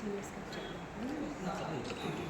Happy new year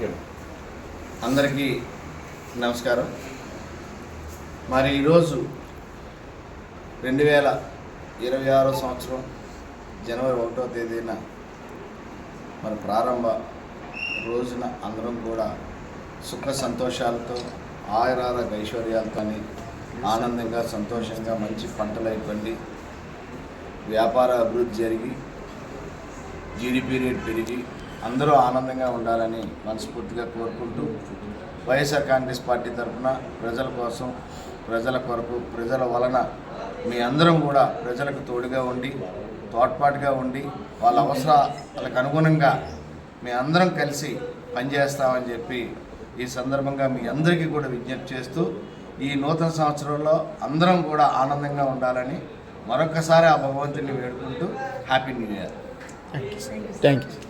okay అందరికీ నమస్కారం. మరి ఈరోజు రెండు వేల ఇరవై ఆరో సంవత్సరం జనవరి ఒకటో తేదీన మరి ప్రారంభ రోజున అందరం కూడా సుఖ సంతోషాలతో ఆయురార ఐశ్వర్యాలతో ఆనందంగా సంతోషంగా మంచి పంటలు అయిపోయి వ్యాపార అభివృద్ధి జరిగి జీడిపి రేట్ పెరిగి అందరూ ఆనందంగా ఉండాలని మనస్ఫూర్తిగా కోరుకుంటూ వైఎస్ఆర్ కాంగ్రెస్ పార్టీ తరఫున ప్రజల కోసం ప్రజల కొరకు ప్రజల వలన మీ అందరం కూడా ప్రజలకు తోడుగా ఉండి తోడ్పాటుగా ఉండి వాళ్ళ అవసరాలకు అనుగుణంగా మీ అందరం కలిసి పనిచేస్తామని చెప్పి ఈ సందర్భంగా మీ అందరికీ కూడా విజ్ఞప్తి చేస్తూ ఈ నూతన సంవత్సరంలో అందరం కూడా ఆనందంగా ఉండాలని మరొకసారి ఆ భగవంతుని వేడుకుంటూ happy new year. Thank you